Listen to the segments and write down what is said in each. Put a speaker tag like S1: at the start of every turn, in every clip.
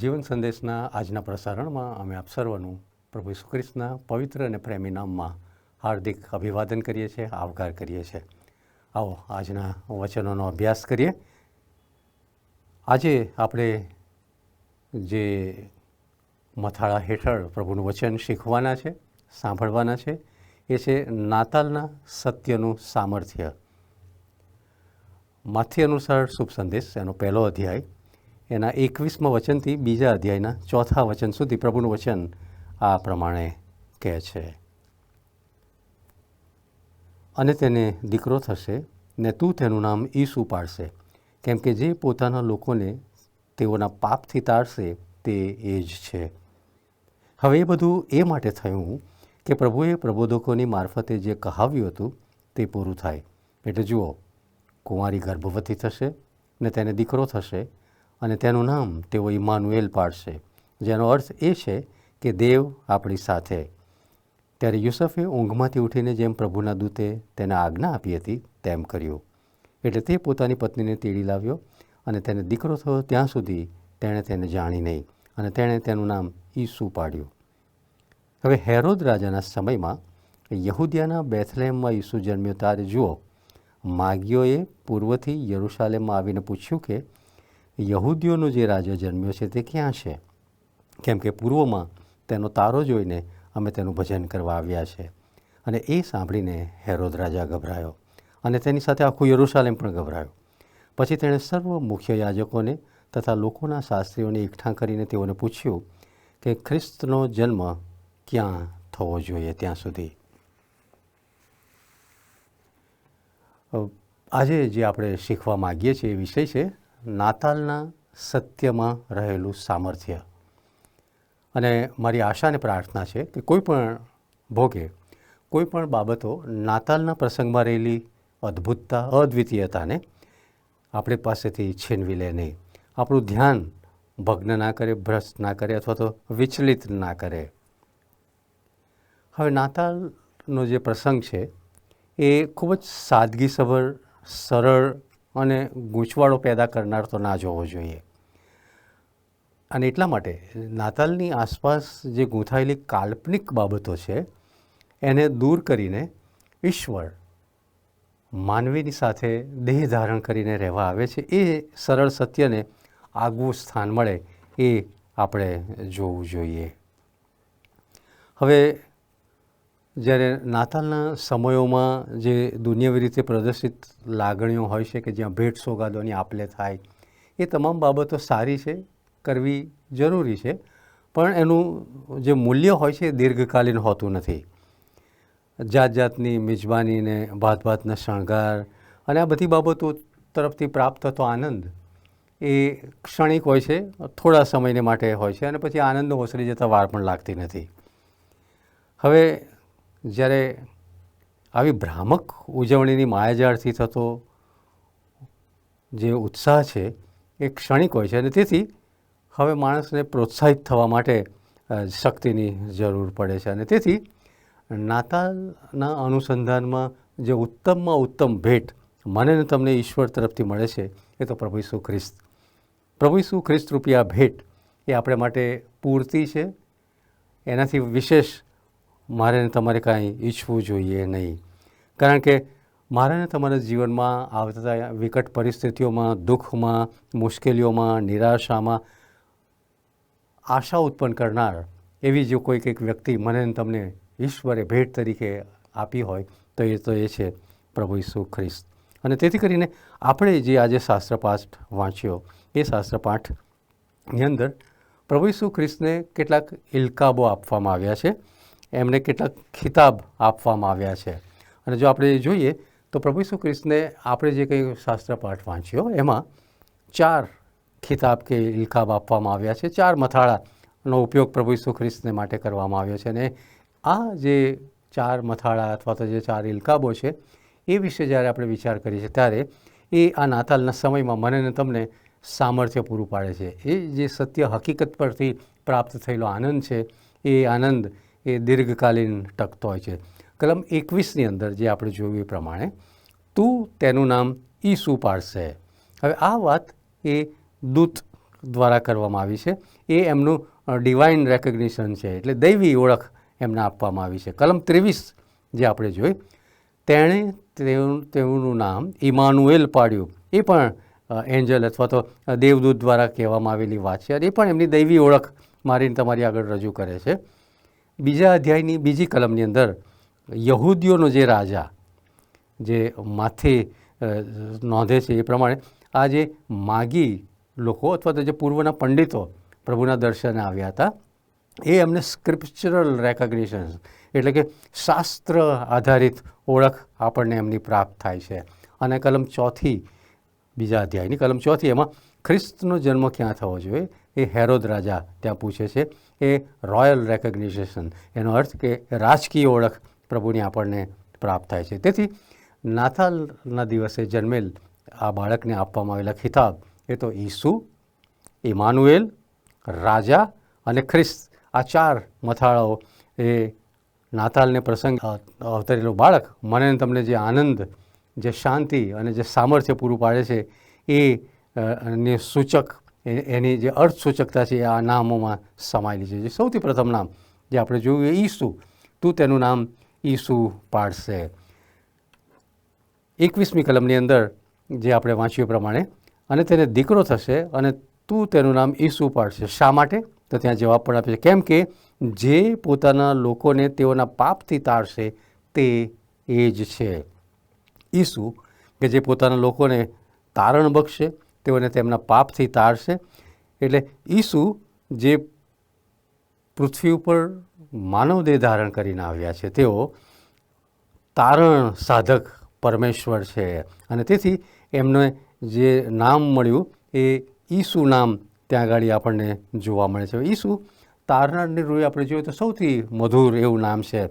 S1: જીવન સંદેશના આજના પ્રસારણમાં અમે આપ સર્વનું પ્રભુ ઈસુખ્રિસ્તના પવિત્ર અને પ્રેમી નામમાં હાર્દિક અભિવાદન કરીએ છીએ, આવકાર કરીએ છીએ. આવો, આજના વચનોનો અભ્યાસ કરીએ. આજે આપણે જે મથાળા હેઠળ પ્રભુનું વચન શીખવાના છે, સાંભળવાના છે, એ છે નાતાલના સત્યનું સામર્થ્ય. માથી અનુસાર શુભ સંદેશ, એનો પહેલો અધ્યાય એના એકવીસમાં વચનથી બીજા અધ્યાયના ચોથા વચન સુધી પ્રભુનું વચન આ પ્રમાણે કહે છે. અને તેને દીકરો થશે ને તું તેનું નામ ઈસુ પાડશે, કેમ કે જે પોતાના લોકોને તેઓના પાપથી તારશે તે એ જ છે. હવે એ બધું એ માટે થયું કે પ્રભુએ પ્રબોધકોની મારફતે જે કહાવ્યું હતું તે પૂરું થાય. એટલે જુઓ, કુંવારી ગર્ભવતી થશે ને તેને દીકરો થશે અને તેનું નામ તેઓ ઇમાનુએલ પાડશે, જેનો અર્થ એ છે કે દેવ આપણી સાથે. ત્યારે યુસફે ઊંઘમાંથી ઉઠીને જેમ પ્રભુના દૂતે તેને આજ્ઞા આપી હતી, તેમ કર્યું. એટલે તે પોતાની પત્નીને તેડી લાવ્યો અને તેને દીકરો થયો ત્યાં સુધી તેણે તેને જાણી નહીં અને તેણે તેનું નામ ઈસુ પાડ્યું. હવે હેરોદ રાજાના સમયમાં યહૂદિયાના બેથલેમમાં ઈસુ જન્મ્યો. ત્યારે જુઓ, માગીઓએ પૂર્વથી યરૂશાલેમમાં આવીને પૂછ્યું કે યહૂદીઓનો જે રાજા જન્મ્યો છે તે ક્યાં છે? કેમ કે પૂર્વમાં તેનો તારો જોઈને અમે તેનું ભજન કરવા આવ્યા છે. અને એ સાંભળીને હેરોદ રાજા ગભરાયો અને તેની સાથે આખું યરુશાલેમ પણ ગભરાયો. પછી તેણે સર્વ મુખ્ય યાજકોને તથા લોકોના શાસ્ત્રીઓને એકઠા કરીને તેઓને પૂછ્યું કે ખ્રિસ્તનો જન્મ ક્યાં થવો જોઈએ ત્યાં સુધી? આજે જે આપણે શીખવા માગીએ છીએ એ વિષય છે નાતાલના સત્યમાં રહેલું સામર્થ્ય. અને મારી આશા અને પ્રાર્થના છે કે કોઈ પણ ભોગે કોઈ પણ બાબતો નાતાલના પ્રસંગમાં રહેલી અદ્ભુતતા, અદ્વિતીયતાને આપણી પાસેથી છીનવી લે નહીં. આપણું ધ્યાન ભગ્ન ના કરે, ભ્રષ્ટ ના કરે અથવા તો વિચલિત ના કરે. હવે નાતાલનો જે પ્રસંગ છે એ ખૂબ જ સાદગીસભર, સરળ અને ગૂંચવાડો પેદા કરનાર તો ના જોવો જોઈએ. અને એટલા માટે નાતાલની આસપાસ જે ગૂંથાયેલી કાલ્પનિક બાબતો છે, એને દૂર કરીને ઈશ્વર માનવીની સાથે દેહ ધારણ કરીને રહેવા આવે છે. એ સરળ સત્યને આગવું સ્થાન મળે એ આપણે જોવું જોઈએ. હવે જ્યારે નાતાલના સમયોમાં જે દુનિયાવી રીતે પ્રદર્શિત લાગણીઓ હોય છે કે જ્યાં ભેટ સોગાદોની આપલે થાય, એ તમામ બાબતો સારી છે, કરવી જરૂરી છે, પણ એનું જે મૂલ્ય હોય છે એ દીર્ઘકાલીન હોતું નથી. જાત જાતની મિજબાનીને ભાત ભાતના શણગાર અને આ બધી બાબતો તરફથી પ્રાપ્ત થતો આનંદ એ ક્ષણિક હોય છે, થોડા સમયને માટે હોય છે અને પછી આનંદ ઓસરી જતાં વાર પણ લાગતી નથી. હવે જ્યારે આવી ભ્રામક ઉજવણીની માયાજાળથી થતો જે ઉત્સાહ છે એ ક્ષણિક હોય છે અને તેથી હવે માણસને પ્રોત્સાહિત થવા માટે શક્તિની જરૂર પડે છે અને તેથી નાતાલના અનુસંધાનમાં જે ઉત્તમમાં ઉત્તમ ભેટ મને ને તમને ઈશ્વર તરફથી મળે છે, એ તો પ્રભુ ઈસુ ખ્રિસ્ત. પ્રભુ ઈસુ ખ્રિસ્ત રૂપી આ ભેટ એ આપણે માટે પૂરતી છે. એનાથી વિશેષ મારે તમારે કાંઈ ઈચ્છવું જોઈએ નહીં. કારણ કે મારાને તમારા જીવનમાં આવતા વિકટ પરિસ્થિતિઓમાં, દુઃખમાં, મુશ્કેલીઓમાં, નિરાશામાં આશા ઉત્પન્ન કરનાર એવી જો કોઈક એક વ્યક્તિ મને તમને ઈશ્વરે ભેટ તરીકે આપી હોય, તો એ તો એ છે પ્રભુ ઈસુ ખ્રિસ્ત. અને તેથી કરીને આપણે જે આજે શાસ્ત્રપાઠ વાંચ્યો, એ શાસ્ત્રપાઠની અંદર પ્રભુ ઈસુ ખ્રિસ્તને કેટલાક ઇલકાબો આપવામાં આવ્યા છે. એમને કેટલાક ખિતાબ આપવામાં આવ્યા છે. અને જો આપણે જોઈએ, તો પ્રભુ ઈસુ ખ્રિસ્તને આપણે જે કંઈ શાસ્ત્રપાઠ વાંચ્યો, એમાં ચાર ખિતાબ કે ઇલકાબ આપવામાં આવ્યા છે. ચાર મથાળાનો ઉપયોગ પ્રભુ ઈસુ ખ્રિસ્તને માટે કરવામાં આવ્યો છે. અને આ જે ચાર મથાળા અથવા તો જે ચાર ઇલકાબો છે, એ વિશે જ્યારે આપણે વિચાર કરીએ છીએ, ત્યારે એ આ નાતાલના સમયમાં મને ને તમને સામર્થ્ય પૂરું પાડે છે. એ જે સત્ય હકીકત પરથી પ્રાપ્ત થયેલો આનંદ છે, એ આનંદ એ દીર્ઘકાલીન ટકતો હોય છે. કલમ એકવીસની અંદર જે આપણે જોયું એ પ્રમાણે, તું તેનું નામ ઈસુ પાડશે. હવે આ વાત એ દૂત દ્વારા કરવામાં આવી છે. એ એમનું ડિવાઇન રેકગ્નિશન છે, એટલે દૈવી ઓળખ એમને આપવામાં આવી છે. કલમ ત્રેવીસ જે આપણે જોઈ, તેણે તેનું નામ ઇમાનુએલ પાડ્યું. એ પણ એન્જલ અથવા તો દેવદૂત દ્વારા કહેવામાં આવેલી વાત છે અને એ પણ એમની દૈવી ઓળખ મારીને તમારી આગળ રજૂ કરે છે. બીજા અધ્યાયની બીજી કલમની અંદર યહૂદીઓનો જે રાજા જે માથે નોંધે છે એ પ્રમાણે આ જે માગી લોકો અથવા તો જે પૂર્વના પંડિતો પ્રભુના દર્શને આવ્યા હતા, એ એમને સ્ક્રિપ્ચરલ રેકગ્નિશન એટલે કે શાસ્ત્ર આધારિત ઓળખ આપણને એમની પ્રાપ્ત થાય છે. અને કલમ ચોથી, બીજા અધ્યાયની કલમ ચોથી એમાં ખ્રિસ્તનો જન્મ ક્યાં થવો જોઈએ? એ હેરોદ રાજા ત્યાં પૂછે છે, એ રોયલ રેકગ્નિશન, એનો અર્થ કે રાજકીય ઓળખ પ્રભુની આપણને પ્રાપ્ત થાય છે. તેથી નાથાલના દિવસે જન્મેલ આ બાળકને આપવામાં આવેલા ખિતાબ, એ તો ઈસુ ઇમાનુએલ રાજા અને ખ્રિસ્ત, આ ચાર મથાળાઓ એ નાતાલને પ્રસંગ અવતરેલું બાળક, મને તમને જે આનંદ, જે શાંતિ અને જે સામર્થ્ય પૂરું પાડે છે, એ ને સૂચક એની જે અર્થ સૂચકતા છે એ આ નામોમાં સમાયેલી છે. જે સૌથી પ્રથમ નામ જે આપણે જોયું એ ઈસુ. તું તેનું નામ ઈસુ પાડશે. એકવીસમી કલમની અંદર જે આપણે વાંચ્યું પ્રમાણે, અને તેને દીકરો થશે અને તું તેનું નામ ઈસુ પાડશે. શા માટે? તો ત્યાં જવાબ પણ આપે છે. કેમ કે જે પોતાના લોકોને તેઓના પાપથી તારશે તે એ જ છે. ઈસુ કે જે પોતાના લોકોને તારણ બક્ષશે તેઓને તેમના પાપથી તારશે. એટલે ઈસુ જે પૃથ્વી ઉપર માનવ દેહ ધારણ કરીને આવ્યા છે, તેઓ તારણ સાધક પરમેશ્વર છે. અને તેથી એમને જે નામ મળ્યું એ ઈસુ નામ ત્યાં આગળ આપણને જોવા મળે છે. ઈસુ તારણની રૂએ આપણે જોઈએ તો સૌથી મધુર એવું નામ છે.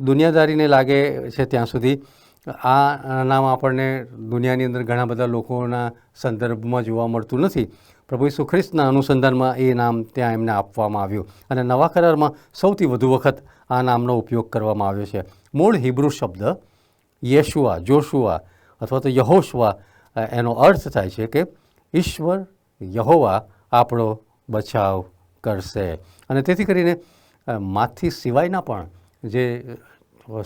S1: દુનિયાદારીને લાગે છે ત્યાં સુધી આ નામ આપણને દુનિયાની અંદર ઘણા બધા લોકોના સંદર્ભમાં જોવા મળતું નથી. પ્રભુ ઈસુ ખ્રિસ્તના અનુસંધાનમાં એ નામ ત્યાં એમને આપવામાં આવ્યું અને નવા કરારમાં સૌથી વધુ વખત આ નામનો ઉપયોગ કરવામાં આવ્યો છે. મૂળ હિબ્રુ શબ્દ યેશુઆ, જોશુઆ અથવા તો યહોશવા એનો અર્થ થાય છે કે ઈશ્વર યહોવા આપણો બચાવ કરશે. અને તેથી કરીને માથી સિવાયના પણ જે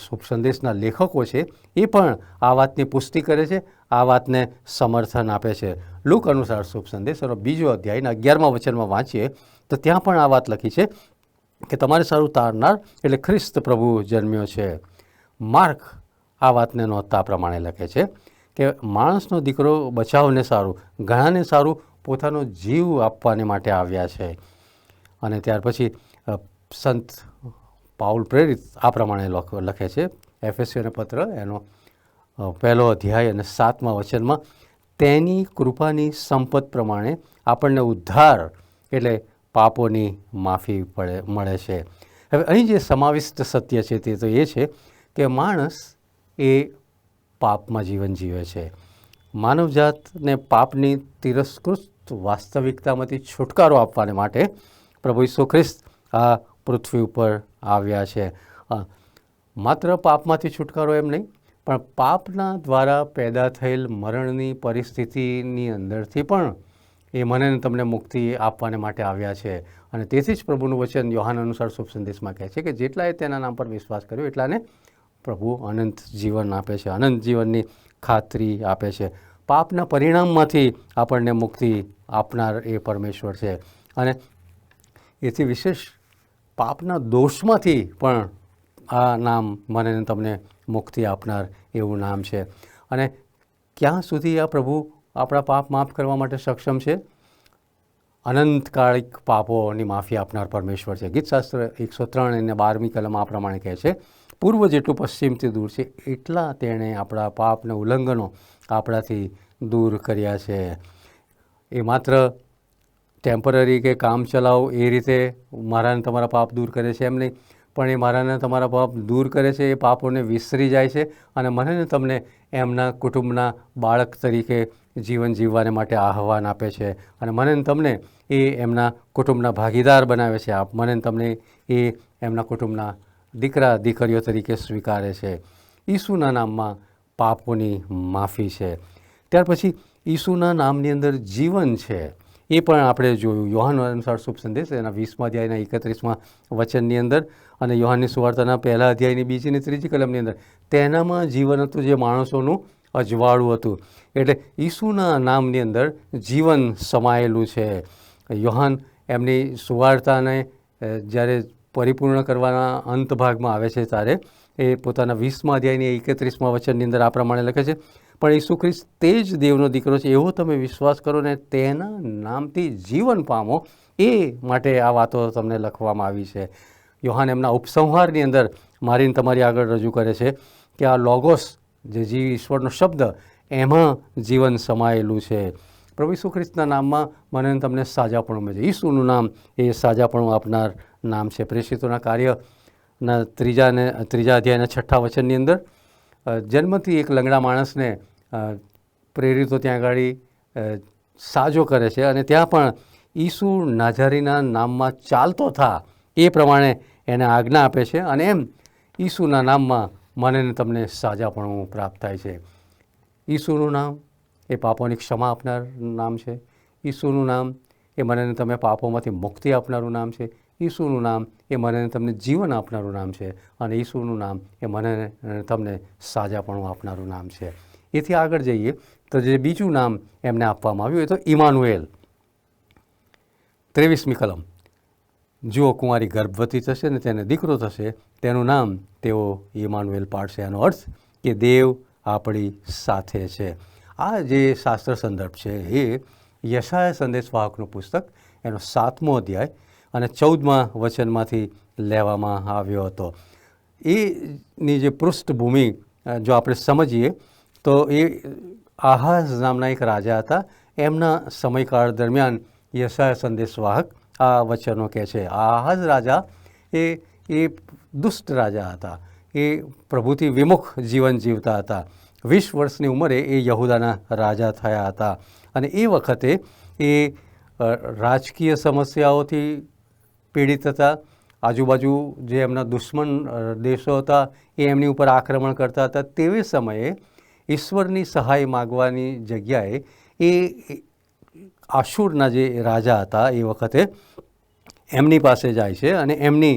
S1: શુભ સંદેશના લેખકો છે, એ પણ આ વાતની પુષ્ટિ કરે છે, આ વાતને સમર્થન આપે છે. લુક અનુસાર શુભ સંદેશ એનો બીજો અધ્યાયના અગિયારમા વચનમાં વાંચીએ, તો ત્યાં પણ આ વાત લખી છે કે તમારે સારું તારનાર એટલે ખ્રિસ્ત પ્રભુ જન્મ્યો છે. માર્ક આ વાતને નોંધતા પ્રમાણે લખે છે કે માણસનો દીકરો બચાવને સારું, ઘણાને સારું, પોતાનો જીવ આપવાને માટે આવ્યા છે. અને ત્યાર પછી સંત પાઉલ પ્રેરિત આ પ્રમાણે લખ- છે. એફએસસીઓને પત્ર, એનો પહેલો અધ્યાય અને સાતમા વચનમાં, તેની કૃપાની સંપત પ્રમાણે આપણને ઉદ્ધાર એટલે પાપોની માફી પડે, મળે છે. હવે અહીં જે સમાવિષ્ટ સત્ય છે તે તો એ છે કે માણસ એ પાપમાં જીવન જીવે છે. માનવજાતને પાપની તિરસ્કૃત વાસ્તવિકતામાંથી છુટકારો આપવાને માટે પ્રભુ ઈસુ ખ્રિસ્ત આ પૃથ્વી ઉપર આવ્યા છે. માત્ર પાપમાંથી છુટકારો એમ નહીં, પણ પાપના દ્વારા પેદા થયેલ મરણની પરિસ્થિતિની અંદરથી પણ એ મને તમને મુક્તિ આપવાને માટે આવ્યા છે. અને તેથી જ પ્રભુનું વચન યોહાન અનુસાર શુભ સંદેશમાં કહે છે કે જેટલાએ તેના નામ પર વિશ્વાસ કર્યો, એટલાને પ્રભુ અનંત જીવન આપે છે, અનંત જીવનની ખાતરી આપે છે. પાપના પરિણામમાંથી આપણને મુક્તિ આપનાર એ પરમેશ્વર છે. અને એથી વિશેષ પાપના દોષમાંથી પણ આ નામ મને તમને મુક્તિ આપનાર એવું નામ છે. અને ક્યાં સુધી આ પ્રભુ આપણા પાપ માફ કરવા માટે સક્ષમ છે? અનંતકાળિક પાપોની માફી આપનાર પરમેશ્વર છે. ગીતશાસ્ત્ર એકસો ત્રણ અને બારમી કલમ આ પ્રમાણે કહે છે, પૂર્વ જેટલું પશ્ચિમથી દૂર છે, એટલા તેણે આપણા પાપને ઉલ્લંઘનો આપણાથી દૂર કર્યા છે. એ માત્ર ટેમ્પરરી કે કામ ચલાવ, એ રીતે મારાને તમારા પાપ દૂર કરે છે એમ નહીં. પણ એ મારાને તમારા પાપ દૂર કરે છે, એ પાપોને વિસરી જાય છે અને મને ને તમને એમના કુટુંબના બાળક તરીકે જીવન જીવવાને માટે આહવાન આપે છે. અને મને ને તમને એ એમના કુટુંબના ભાગીદાર બનાવે છે. આપ મને તમને એ એમના કુટુંબના દીકરા, દીકરીઓ તરીકે સ્વીકારે છે. ઈસુના નામમાં પાપોની માફી છે. ત્યાર પછી ઈસુના નામની અંદર જીવન છે. એ પણ આપણે જોયું. યોહાન અનુસાર શુભ સંદેશ, એના વીસમાં અધ્યાયના એકત્રીસમાં વચનની અંદર અને યોહાનની સુવાર્તાના પહેલા અધ્યાયની બીજી અને ત્રીજી કલમની અંદર. તેનામાં જીવન હતું જે માણસોનું અજવાળું હતું. એટલે ઈસુના નામની અંદર જીવન સમાયેલું છે. યોહાન એમની સુવાર્તાને જ્યારે પરિપૂર્ણ કરવાના અંત ભાગમાં આવે છે ત્યારે, એ પોતાના વીસમાં અધ્યાયની એકત્રીસમાં વચનની અંદર આ પ્રમાણે લખે છે. પણ ઈસુ ખ્રિસ્ત તે જ દેવનો દીકરો છે, એવો તમે વિશ્વાસ કરો ને તેના નામથી જીવન પામો, એ માટે આ વાતો તમને લખવામાં આવી છે. યોહાન એમના ઉપસંહારની અંદર મારીને તમારી આગળ રજૂ કરે છે કે આ લોગોસ, જે જીવ ઈશ્વરનો શબ્દ, એમાં જીવન સમાયેલું છે. પ્રભુ ઈસુ ખ્રિસ્તના નામમાં મને તમને સાજાપણું મળે છે ઈસુનું નામ એ સાજાપણું આપનાર નામ છે. પ્રેષિતોના કાર્યના ત્રીજાને, ત્રીજા અધ્યાયના છઠ્ઠા વચનની અંદર જન્મથી એક લંગડા માણસને પ્રેરિતો ત્યાં આગળ સાજો કરે છે અને ત્યાં પણ ઈસુ નાઝારીના નામમાં ચાલતો થા. એ પ્રમાણે એને આજ્ઞા આપે છે અને એમ ઈસુના નામમાં મને તમને સાજાપણું પ્રાપ્ત થાય છે. ઈસુનું નામ એ પાપોની ક્ષમા આપનાર નામ છે. ઈસુનું નામ એ મને તમે પાપોમાંથી મુક્તિ આપનારું નામ છે. ઈસુનું નામ એ મને તમને જીવન આપનારું નામ છે. અને ઈસુનું નામ એ મને તમને સાજાપણું આપનારું નામ છે. એથી આગળ જઈએ તો જે બીજું નામ એમને આપવામાં આવ્યું એ તો ઇમાનુએલ ત્રેવીસમી કલમ. જો કુંવારી ગર્ભવતી થશે ને તેને દીકરો થશે, તેનું નામ તેઓ ઇમાનુએલ પાડશે. એનો અર્થ કે દેવ આપણી સાથે છે. આ જે શાસ્ત્ર સંદર્ભ છે એ યશાય સંદેશવાહકનું પુસ્તક, એનો સાતમો અધ્યાય અને ચૌદમા વચનમાંથી લેવામાં આવ્યો હતો. એની જે પૃષ્ઠભૂમિ જો આપણે સમજીએ તો એ આહાઝ નામના એક રાજા હતા. એમના સમયકાળ દરમિયાન યશાય સંદેશવાહક આ વચનો કહે છે. આહાઝ રાજા એ એ દુષ્ટ રાજા હતા. એ પ્રભુથી વિમુખ જીવન જીવતા હતા. વીસ વર્ષની ઉંમરે એ યહુદાના રાજા થયા હતા. અને એ વખતે એ રાજકીય સમસ્યાઓથી પીડિત હતા. આજુબાજુ જે એમના દુશ્મન દેશો હતા, એ એમની ઉપર આક્રમણ કરતા હતા. તેવી સમયે ઈશ્વરની સહાય માગવાની જગ્યાએ એ આશુરના જે રાજા હતા એ વખતે એમની પાસે જાય છે અને એમની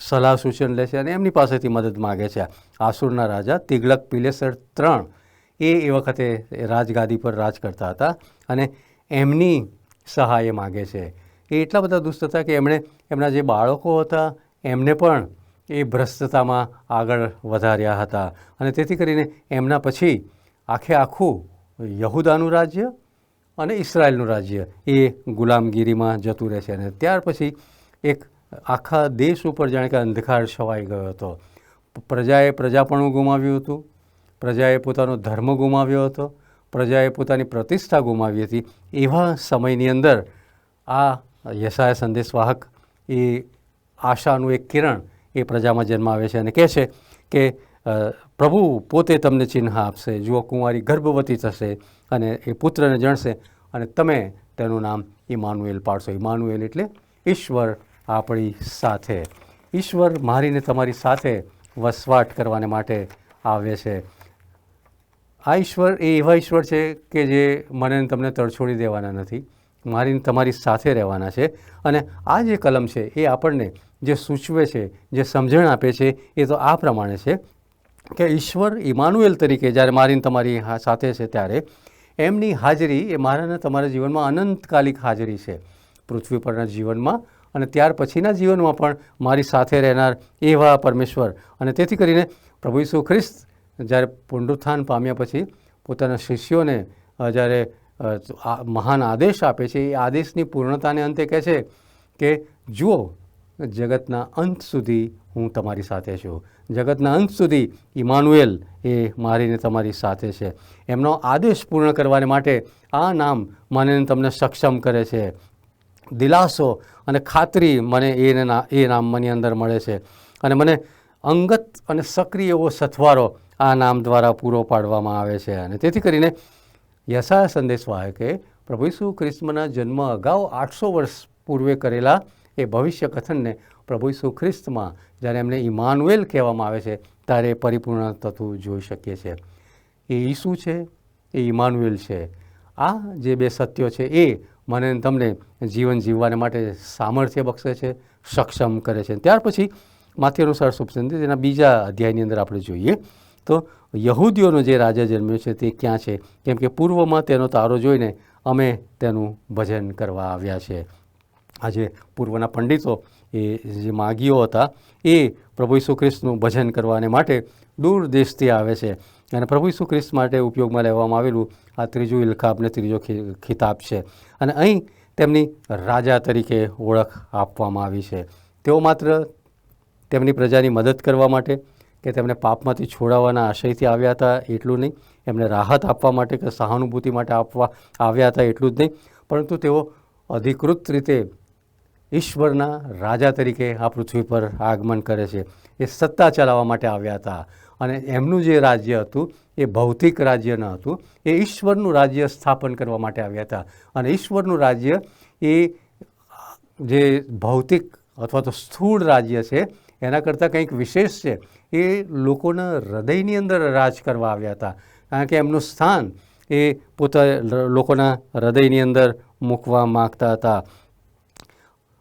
S1: સલાહ સૂચન લે છે અને એમની પાસેથી મદદ માગે છે. આસુરના રાજા તિગલક પિલેસર ત્રણ એ એ વખતે રાજગાદી પર રાજ કરતા હતા અને એમની સહાય માગે છે. એ એટલા બધા દુષ્ટ હતા કે એમણે એમના જે બાળકો હતા એમને પણ એ ભ્રષ્ટતામાં આગળ વધાર્યા હતા. અને તેથી કરીને એમના પછી આખે આખું યહુદાનું રાજ્ય અને ઇસરાયેલનું રાજ્ય એ ગુલામગીરીમાં જતું રહે છે અને ત્યાર પછી એક આખા દેશ ઉપર જાણે કે અંધકાર છવાઈ ગયો હતો. પ્રજાએ પ્રજાપણું ગુમાવ્યું હતું. પ્રજાએ પોતાનો ધર્મ ગુમાવ્યો હતો. પ્રજાએ પોતાની પ્રતિષ્ઠા ગુમાવી હતી. એવા સમયની અંદર આ યશાય સંદેશવાહક એ આશાનું એક કિરણ એ પ્રજામાં જન્મ આવે છે અને કહે છે કે પ્રભુ પોતે તમને ચિહ્ન આપશે, જુઓ કુંવારી ગર્ભવતી થશે અને એ પુત્રને જણશે અને તમે તેનું નામ ઇમાનુએલ પાડશો. ઇમાનુએલ એટલે ઈશ્વર આપણી સાથે. ઈશ્વર મારીને તમારી સાથે વસવાટ કરવાને માટે આવે છે. આ ઈશ્વર, એ એવા ઈશ્વર છે કે જે મને તમને તરછોડી દેવાના નથી. મારી તમારી સાથે રહેવાના છે. અને આ જે કલમ છે, એ આપણને જે સૂચવે છે, જે સમજણ આપે છે, એ તો આ પ્રમાણે છે કે ઈશ્વર ઇમાનુએલ તરીકે જ્યારે મારીને તમારી સાથે છે ત્યારે એમની હાજરી એ મારાને તમારા જીવનમાં અનંતકાલિક હાજરી છે. પૃથ્વી પરના જીવનમાં અને ત્યાર પછીના જીવનમાં પણ મારી સાથે રહેનાર એવા પરમેશ્વર. અને તેથી કરીને પ્રભુ ઈસુ ખ્રિસ્ત જ્યારે પુનરુત્થાન પામ્યા પછી પોતાના શિષ્યોને જ્યારે મહાન આદેશ આપે છે. એ આદેશની પૂર્ણતાને અંતે કહે છે કે, જુઓ, જગતના અંત સુધી હું તમારી સાથે છું. જગતના અંત સુધી ઇમાનુએલ એ મારીને તમારી સાથે છે. એમનો આદેશ પૂર્ણ કરવાને માટે આ નામ મને તમને સક્ષમ કરે છે. દિલાસો અને ખાતરી મને એને એ નામ મની અંદર મળે છે. અને મને અંગત અને સક્રિય એવો સથવારો આ નામ દ્વારા પૂરો પાડવામાં આવે છે. અને તેથી કરીને યશાયા સંદેશવાહકે પ્રભુ ઈસુ ખ્રિસ્તના જન્મ અગાઉ આઠસો વર્ષ પૂર્વે કરેલા એ ભવિષ્ય કથનને પ્રભુ ઈસુ ખ્રિસ્તમાં, જ્યારે એમને ઇમાનુએલ કહેવામાં આવે છે, ત્યારે પરિપૂર્ણ થતું જોઈ શકીએ છીએ. એ ઈસુ છે, એ ઇમાનુએલ છે. આ જે બે સત્યો છે એ મને તમને જીવન જીવવાને માટે સામર્થ્ય બક્ષે છે, સક્ષમ કરે છે. ત્યાર પછી માથે અનુસાર શુભસંદેશ તેના બીજા અધ્યાયની અંદર આપણે જોઈએ તો યહૂદીઓનો જે રાજા જન્મ્યો છે તે ક્યાં છે? કેમ કે પૂર્વમાં તેનો તારો જોઈને અમે તેનું ભજન કરવા આવ્યા છે. આજે પૂર્વના પંડિતો એ જે માગીઓ હતા એ પ્રભુ ઈસુ ખ્રિસ્તનું ભજન કરવાને માટે દૂર દેશથી આવે છે. અને પ્રભુ ઈસુ ખ્રિસ્ત માટે ઉપયોગમાં લેવામાં આવેલું આ ત્રીજું ઇલખાબ ને ત્રીજો ખિતાબ છે. અને અહીં તેમની રાજા તરીકે ઓળખ આપવામાં આવી છે. તેઓ માત્ર તેમની પ્રજાની મદદ કરવા માટે કે તેમને પાપમાંથી છોડાવવાના આશયથી આવ્યા હતા, એટલું નહીં. એમને રાહત આપવા માટે કે સહાનુભૂતિ માટે આપવા આવ્યા હતા, એટલું જ નહીં. પરંતુ તેઓ અધિકૃત રીતે ઈશ્વરના રાજા તરીકે આ પૃથ્વી પર આગમન કરે છે. એ સત્તા ચલાવવા માટે આવ્યા હતા. અને એમનું જે રાજ્ય હતું, એ ભૌતિક રાજ્ય ન હતું, એ ઈશ્વરનું રાજ્ય સ્થાપન કરવા માટે આવ્યા હતા. અને ઈશ્વરનું રાજ્ય એ જે ભૌતિક અથવા તો સ્થૂળ રાજ્ય છે, એના કરતાં કંઈક વિશેષ છે. એ લોકોના હૃદયની અંદર રાજ કરવા આવ્યા હતા. કારણ કે એમનું સ્થાન એ પોતા લોકોના હૃદયની અંદર મૂકવા માગતા હતા.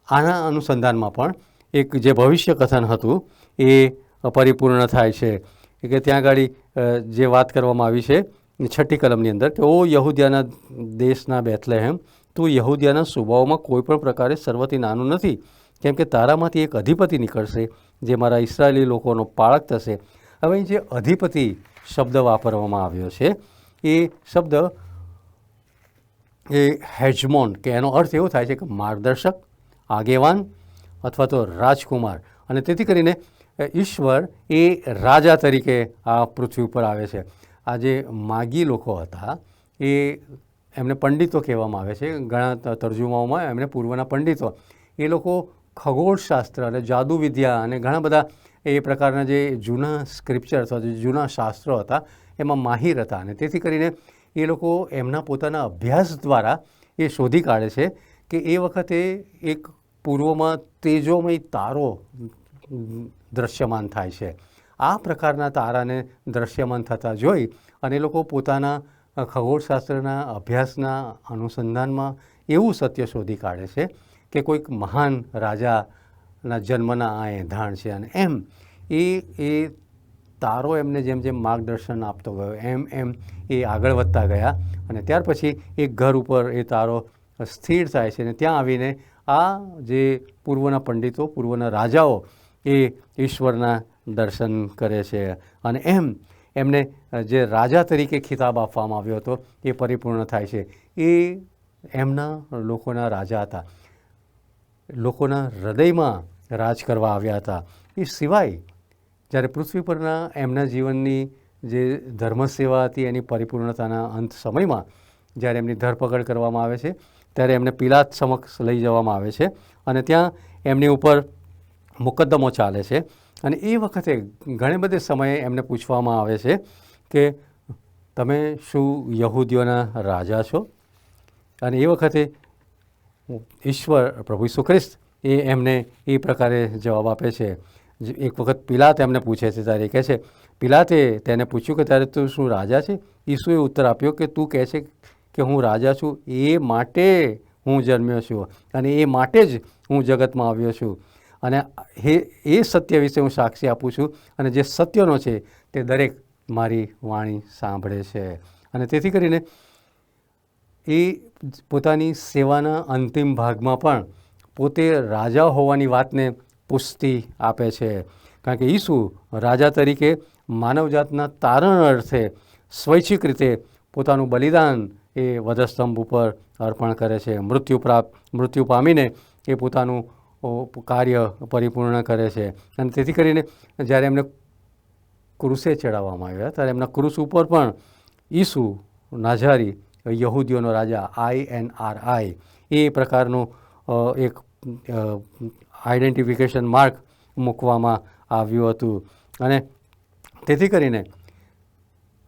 S1: આના અનુસંધાનમાં પણ એક જે ભવિષ્ય કથન હતું એ પરિપૂર્ણ થાય છે. કે ત્યાં આગળ જે વાત કરવામાં આવી છે છઠ્ઠી કલમની અંદર કે, ઓ યહૂદિયાના દેશના બેથલેહેમ, તું યહૂદિયાના સ્વભાવમાં કોઈ પણ પ્રકારે સર્વથી નાનું નથી. કેમ કે તારામાંથી એક અધિપતિ નીકળશે, જે મારા ઇસરાયેલી લોકોનો પાળક થશે. હવે જે અધિપતિ શબ્દ વાપરવામાં આવ્યો છે, એ શબ્દ એ હેજમોન કે એનો અર્થ એવો થાય છે કે માર્ગદર્શક, આગેવાન અથવા તો રાજકુમાર. અને તેથી કરીને ઈશ્વર એ રાજા તરીકે આ પૃથ્વી ઉપર આવે છે. આ જે માગી લોકો હતા, એ એમને પંડિતો કહેવામાં આવે છે. ઘણા તર્જુમાઓમાં એમને પૂર્વના પંડિતો. એ લોકો ખગોળશાસ્ત્ર અને જાદુવિદ્યા અને ઘણા બધા એ પ્રકારના જે જૂના સ્ક્રિપ્ચર અથવા જે જૂના શાસ્ત્રો હતા, એમાં માહિર હતા. અને તેથી કરીને એ લોકો એમના પોતાના અભ્યાસ દ્વારા એ શોધી કાઢે છે કે એ વખતે એક પૂર્વમાં તેજોમય તારો દ્રશ્યમાન થાય છે. આ પ્રકારના તારાને દ્રશ્યમાન થતા જોઈ અને લોકો પોતાના ખગોળશાસ્ત્રના અભ્યાસના અનુસંધાનમાં એવું સત્ય શોધી કાઢે છે કે કોઈક મહાન રાજાના જન્મના આ એંધાણ છે અને એમ એ એ તારો એમને જેમ જેમ માર્ગદર્શન આપતો ગયો, એમ એમ એ આગળ વધતા ગયા અને ત્યાર પછી એક ઘર ઉપર એ તારો સ્થિર થાય છે અને ત્યાં આવીને આ જે પૂર્વના પંડિતો, પૂર્વના રાજાઓ એ ઈશ્વરના દર્શન કરે છે અને એમ એમને જે રાજા તરીકે ખિતાબ આપવામાં આવ્યો હતો એ પરિપૂર્ણ થાય છે. એ એમના લોકોના રાજા હતા. લોકોના હૃદયમાં રાજ કરવા આવ્યા હતા. એ સિવાય જ્યારે પૃથ્વી પરના એમના જીવનની જે ધર્મ સેવા હતી એની પરિપૂર્ણતાના અંત સમયમાં જ્યારે એમની ધરપકડ કરવામાં આવે છે, ત્યારે એમને પિલાત સમક્ષ લઈ જવામાં આવે છે અને ત્યાં એમની ઉપર મુકદ્દમો ચાલે છે. અને એ વખતે ઘણી બધે સમયે એમને પૂછવામાં આવે છે કે તમે શું યહૂદીઓના રાજા છો? અને એ વખતે ઈશ્વર પ્રભુ ઈસુ ખ્રિસ્ત એ એમને એ પ્રકારે જવાબ આપે છે. એક વખત પિલાત એમને પૂછે છે, ત્યારે કહે છે, પિલાતે તેને પૂછ્યું કે, ત્યારે તું શું રાજા છે? ઈસુએ ઉત્તર આપ્યો કે, તું કહે છે કે, હું રાજા છું. એ માટે હું જન્મ્યો છું અને એ માટે જ હું જગતમાં આવ્યો છું. અને હે, એ સત્ય વિશે હું સાક્ષી આપું છું અને જે સત્યનો છે તે દરેક મારી વાણી સાંભળે છે. અને તેથી કરીને એ પોતાની સેવાના અંતિમ ભાગમાં પણ પોતે રાજા હોવાની વાતને પુષ્ટિ આપે છે. કારણ કે ઈસુ રાજા તરીકે માનવજાતના તારણ અર્થે સ્વૈચ્છિક રીતે પોતાનું બલિદાન એ વધસ્તંભ ઉપર અર્પણ કરે છે. મૃત્યુ પ્રાપ્ત મૃત્યુ પામીને એ પોતાનું કાર્ય પરિપૂર્ણ કરે છે. અને તેથી કરીને જ્યારે એમને ક્રુસે ચડાવવામાં આવ્યા, ત્યારે એમના ક્રુસ ઉપર પણ ઈસુ નાઝારી યહૂદીઓનો રાજા આઈ એન આર આઈ. એ પ્રકારનું એક આઈડેન્ટિફિકેશન માર્ક મૂકવામાં આવ્યું હતું. અને તેથી કરીને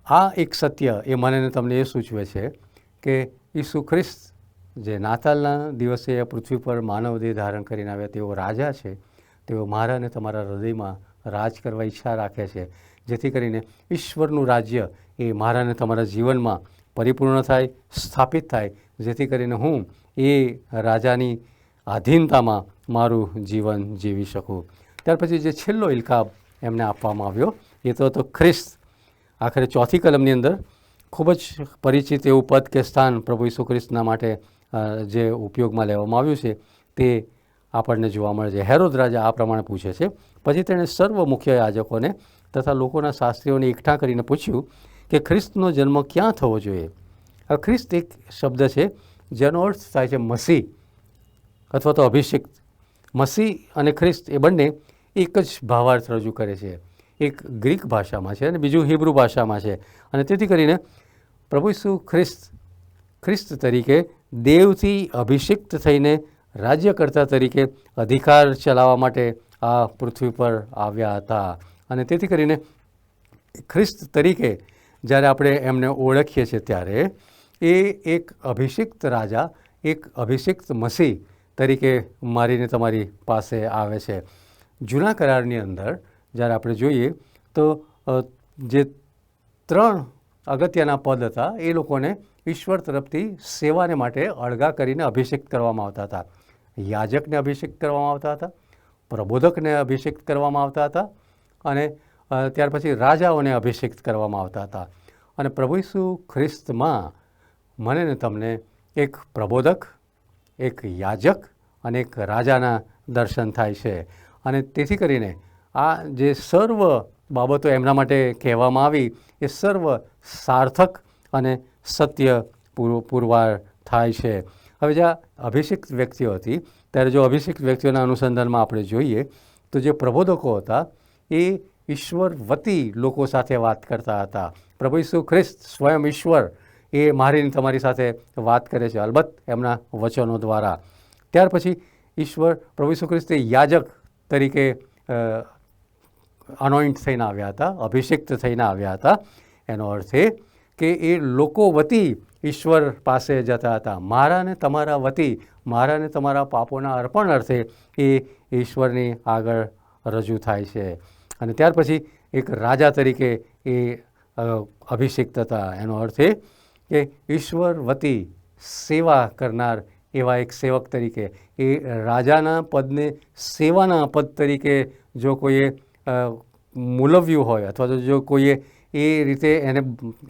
S1: આ એક સત્ય એ મને તમને એ સૂચવે છે કે ઈસુ ખ્રિસ્ત જે નાતાલના દિવસે પૃથ્વી પર માનવ દેહ ધારણ કરીને આવ્યા, તેઓ રાજા છે. તેઓ મારા અને તમારા હૃદયમાં રાજ કરવા ઈચ્છા રાખે છે. જેથી કરીને ઈશ્વરનું રાજ્ય એ મારા અને તમારા જીવનમાં પરિપૂર્ણ થાય, સ્થાપિત થાય. જેથી કરીને હું એ રાજાની આધીનતામાં મારું જીવન જીવી શકું. ત્યાર પછી જે છેલ્લો ઇલકાબ એમને આપવામાં આવ્યો, એ તો હતો ખ્રિસ્ત. આખરે ચોથી કલમની અંદર ખૂબ જ પરિચિત એવું પદ કે સ્થાન પ્રભુ ઈસુ ખ્રિસ્તના માટે જે ઉપયોગમાં લેવામાં આવ્યું છે, તે આપણને જોવા મળે છે. હેરોદ રાજા આ પ્રમાણે પૂછે છે. પછી તેણે સર્વ મુખ્ય યાજકોને તથા લોકોના શાસ્ત્રીઓને એકઠા કરીને પૂછ્યું કે ખ્રિસ્તનો જન્મ ક્યાં થવો જોઈએ? આ ખ્રિસ્ત એક શબ્દ છે, જેનો અર્થ થાય છે મસી અથવા તો અભિષિક્ત. મસી અને ખ્રિસ્ત એ બંને એક જ ભાવાર્થ રજૂ કરે છે. એક ગ્રીક ભાષામાં છે અને બીજું હિબ્રુ ભાષામાં છે. અને તેથી કરીને પ્રભુ ઈસુ ખ્રિસ્ત ખ્રિસ્ત તરીકે દેવથી અભિષિક્ત થઈને રાજ્યકર્તા તરીકે અધિકાર ચલાવવા માટે આ પૃથ્વી પર આવ્યા હતા. અને તેથી કરીને ખ્રિસ્ત તરીકે જ્યારે આપણે એમને ઓળખીએ છીએ ત્યારે, એ એક અભિષિક્ત રાજા, એક અભિષિક્ત મસીહ તરીકે મારીને તમારી પાસે આવે છે. જૂના કરારની અંદર જ્યારે આપણે જોઈએ, તો જે ત્રણ અગત્યના પદ હતા, એ લોકોને ઈશ્વર તરફથી સેવાને માટે અળગા કરીને અભિષેક કરવામાં આવતા હતા. યાજકને અભિષેક કરવામાં આવતા હતા, પ્રબોધકને અભિષેક કરવામાં આવતા હતા અને ત્યાર પછી રાજાઓને અભિષેક કરવામાં આવતા હતા. અને પ્રભુ ઈસુ ખ્રિસ્તમાં મને ને તમને એક પ્રબોધક, એક યાજક અને એક રાજાના દર્શન થાય છે. અને તેથી કરીને આ જે સર્વ બાબતો એમના માટે કહેવામાં આવી, એ સર્વ સાર્થક અને સત્ય પૂર- પુરવાર થાય છે. હવે જ્યાં અભિષિક્ત વ્યક્તિઓ હતી, ત્યારે જો અભિષિક્ત વ્યક્તિઓના અનુસંધાનમાં આપણે જોઈએ, તો જે પ્રબોધકો હતા, એ ઈશ્વર વતી લોકો સાથે વાત કરતા હતા. પ્રભુ ઈસુ ખ્રિસ્ત સ્વયં ઈશ્વર એ મારીને તમારી સાથે વાત કરે છે. અલબત્ત એમના વચનો દ્વારા. ત્યાર પછી ઈશ્વર પ્રભુ ઈસુ ખ્રિસ્ત યાજક તરીકે અનોઇન્ટ થઈને આવ્યા હતા, અભિષિક્ત થઈને આવ્યા હતા. એનો અર્થ એ કે એ લોકો વતી ઈશ્વર પાસે જતા હતા. મારા ને તમારા વતી મારા ને તમારા પાપોના અર્પણ અર્થે એ ઈશ્વરની આગળ રજૂ થાય છે. અને ત્યાર પછી એક રાજા તરીકે એ અભિષિક્ત હતા એનો અર્થ એ કે ઈશ્વર વતી સેવા કરનાર એવા એક સેવક તરીકે, એ રાજાના પદને સેવાના પદ તરીકે જો કોઈએ મૂલવ્યું હોય અથવા તો જો કોઈએ એ રીતે એને,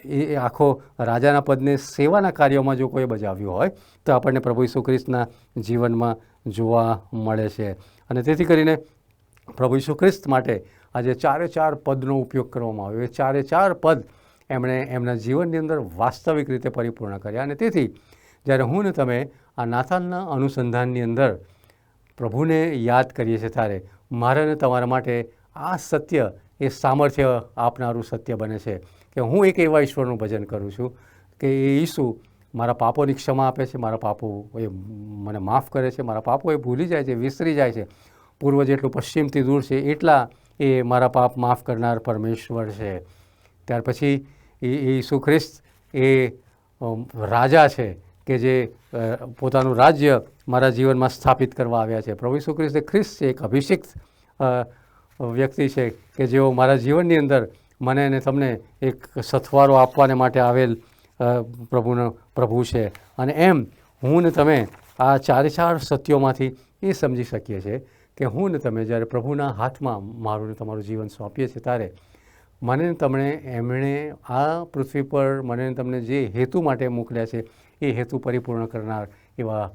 S1: એ આખો રાજાના પદને સેવાના કાર્યોમાં જો કોઈ બજાવ્યું હોય, તો આપણને પ્રભુ ઈસુ ખ્રિસ્તના જીવનમાં જોવા મળે છે. અને તેથી કરીને પ્રભુ ઈસુ ખ્રિસ્ત માટે આજે ચારે ચાર પદનો ઉપયોગ કરવામાં આવ્યો. એ ચારે ચાર પદ એમણે એમના જીવનની અંદર વાસ્તવિક રીતે પરિપૂર્ણ કર્યા અને તેથી જ્યારે હું ને તમે આ નાતાલના અનુસંધાનની અંદર પ્રભુને યાદ કરીએ છીએ ત્યારે મારે ને તમારા માટે આ સત્ય એ સામર્થ્ય આપનારું સત્ય બને છે કે હું એક એવા ઈશ્વરનું ભજન કરું છું કે એ ઈસુ મારા પાપોની ક્ષમા આપે છે, મારા પાપો એ મને માફ કરે છે, મારા પાપો એ ભૂલી જાય છે, વિસરી જાય છે. પૂર્વ જેટલું પશ્ચિમથી દૂર છે, એટલા એ મારા પાપ માફ કરનાર પરમેશ્વર છે. ત્યાર પછી એ ઈસુ ખ્રિસ્ત એ રાજા છે કે જે પોતાનું રાજ્ય મારા જીવનમાં સ્થાપિત કરવા આવ્યા છે. પ્રભુ ઈસુ ખ્રિસ્ત ખ્રિસ્ત છે એક અભિષિક્ત વ્યક્તિ છે કે જેઓ મારા જીવનની અંદર મને અને તમને એક સથવારો આપવાને માટે આવેલ પ્રભુનો, પ્રભુ છે. અને એમ હું ને તમે આ ચારે ચાર સત્યોમાંથી એ સમજી શકીએ છીએ. કે હું ને તમે જ્યારે પ્રભુના હાથમાં મારું ને તમારું જીવન સોંપીએ છીએ ત્યારે મને તમને એમણે આ પૃથ્વી પર મને તમને જે હેતુ માટે મોકલ્યા છે, એ હેતુ પરિપૂર્ણ કરનાર એવા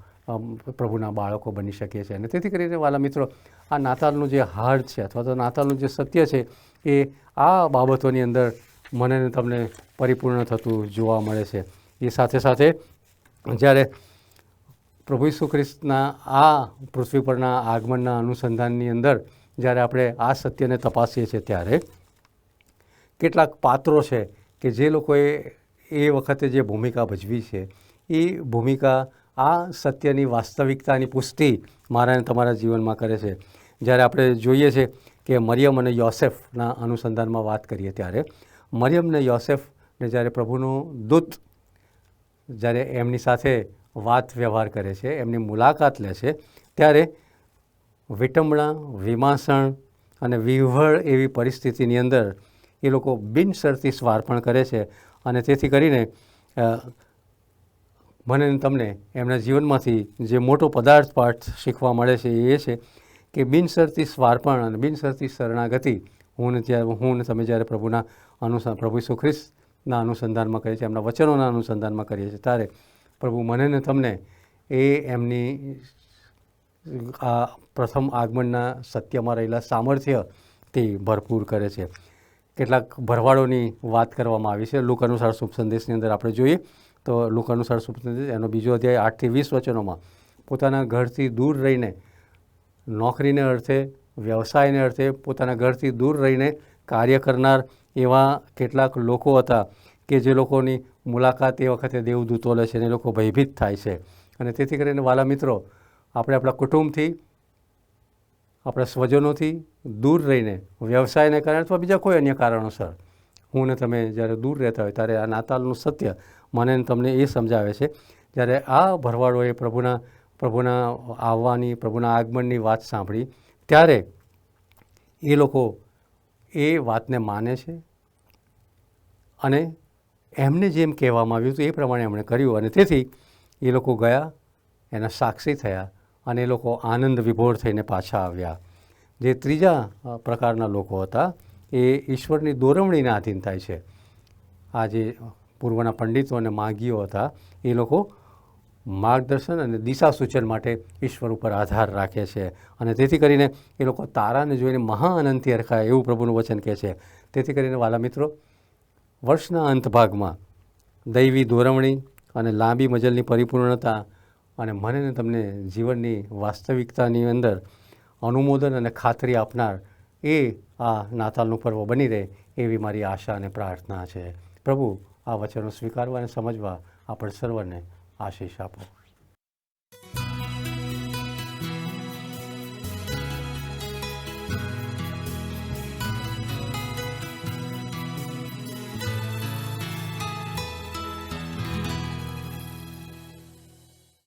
S1: પ્રભુના બાળકો બની શકીએ છીએ. અને તેથી કરીને વાલા મિત્રો, આ નાતાલનું જે હાર્દ છે અથવા તો નાતાલનું જે સત્ય છે, એ આ બાબતોની અંદર મને તમને પરિપૂર્ણ થતું જોવા મળે છે. એ સાથે સાથે જ્યારે પ્રભુ ઈસુ ખ્રિસ્તના આ પૃથ્વી પરના આગમનના અનુસંધાનની અંદર જ્યારે આપણે આ સત્યને તપાસીએ છીએ ત્યારે કેટલાક પાત્રો છે કે જે લોકોએ એ વખતે જે ભૂમિકા ભજવી છે, એ ભૂમિકા આ સત્યની વાસ્તવિકતાની પુષ્ટિ મારા અને તમારા જીવનમાં કરે છે. જ્યારે આપણે જોઈએ છે કે મરિયમ અને યોસેફના અનુસંધાનમાં વાત કરીએ ત્યારે મરિયમને યોસેફને જ્યારે પ્રભુનું દૂત જ્યારે એમની સાથે વાત વ્યવહાર કરે છે, એમની મુલાકાત લે છે, ત્યારે વિટંબણા વિમાસણ અને વિહવળ એવી પરિસ્થિતિની અંદર એ લોકો બિનશરતી સ્વાર્પણ કરે છે અને તેથી કરીને મને તમને એમના જીવનમાંથી જે મોટો પદાર્થ પાઠ શીખવા મળે છે એ છે કે બિનશરતી સ્વાર્પણ અને બિનશરતી શરણાગતિ હું જ્યારે, હું તમે જ્યારે પ્રભુના અનુસાર પ્રભુ ખ્રિસ્તના અનુસંધાનમાં કરીએ છીએ, એમના વચનોના અનુસંધાનમાં કરીએ છીએ, ત્યારે પ્રભુ, મને ને તમને એ એમની આ પ્રથમ આગમનના સત્યમાં રહેલા સામર્થ્યથી ભરપૂર કરે છે. કેટલાક ભરવાડોની વાત કરવામાં આવી છે. લુક અનુસાર શુભ સંદેશની અંદર આપણે જોઈએ તો લુક અનુસાર શુભ સંદેશ એનો બીજો અધ્યાય આઠથી વીસ વચનોમાં, પોતાના ઘરથી દૂર રહીને, નોકરીને અર્થે, વ્યવસાયને અર્થે પોતાના ઘરથી દૂર રહીને કાર્ય કરનાર એવા કેટલાક લોકો હતા. કે જે લોકોની મુલાકાત એ વખતે દેવદૂતો લે છે અને એ લોકો ભયભીત થાય છે. અને તેથી કરીને વાલા મિત્રો, આપણે આપણા કુટુંબથી, આપણા સ્વજનોથી દૂર રહીને, વ્યવસાયને કારણે અથવા બીજા કોઈ અન્ય કારણોસર, હું ને તમે જ્યારે દૂર રહેતા હોય ત્યારે આ નાતાલનું સત્ય મને તમને એ સમજાવે છે. જ્યારે આ ભરવાડોએ પ્રભુના પ્રભુના આવવાની, પ્રભુના આગમનની વાત સાંભળી, ત્યારે એ લોકો એ વાતને માને છે અને એમને જેમ કહેવામાં આવ્યું હતું એ પ્રમાણે એમણે કર્યું અને તેથી એ લોકો ગયા, એના સાક્ષી થયા અને એ લોકો આનંદ વિભોર થઈને પાછા આવ્યા. જે ત્રીજા પ્રકારના લોકો હતા, એ ઈશ્વરની દોરવણીને આધીન થાય છે. આ જે પૂર્વના પંડિતો અને માગીઓ હતા, એ લોકો માર્ગદર્શન અને દિશા સૂચન માટે ઈશ્વર ઉપર આધાર રાખે છે અને તેથી કરીને એ લોકો તારાને જોઈને મહા આનંદથી હરખાય એવું પ્રભુનું વચન કહે છે. તેથી કરીને વાલા મિત્રો વર્ષના અંત ભાગમાં દૈવી દોરવણી અને લાંબી મજલની પરિપૂર્ણતા અને મને તમને જીવનની વાસ્તવિકતાની અંદર અનુમોદન અને ખાતરી આપનાર એ આ નાતાલનું પર્વ બની રહે એવી મારી આશા અને પ્રાર્થના છે. પ્રભુ, આ વચનો સ્વીકારવા અને સમજવા આપણે સર્વને આશીષ આપો.